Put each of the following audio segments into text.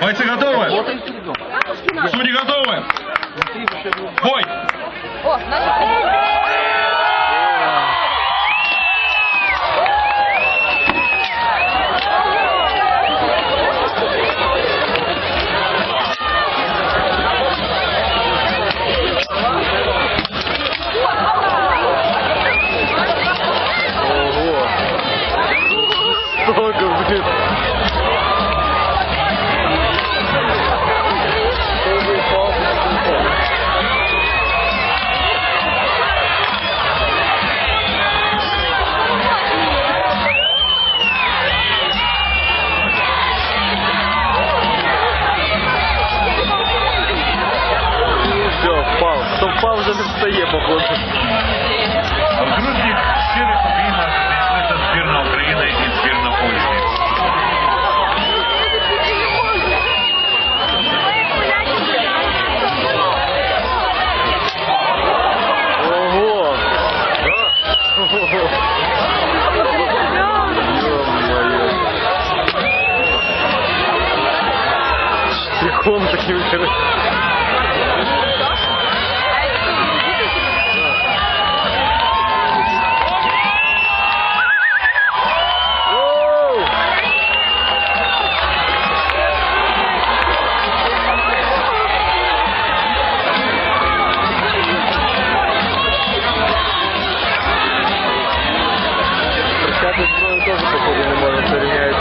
Бойцы готовы? Судьи готовы? Бой! Хто впав, вже не встає, походу. В грудні щирих обіймах зійшлися збірна України і збірна Польщі. Ого! Ё-моё. Штрихом таким короче. Теж, походу, не середину!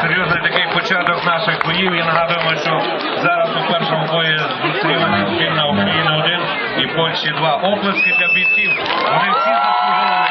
Серйозний такий початок наших боїв і нагадуємо, що зараз у першому бої зустрілися 1 і Польщі два. Оплески для бійців. Вони всі заслужили.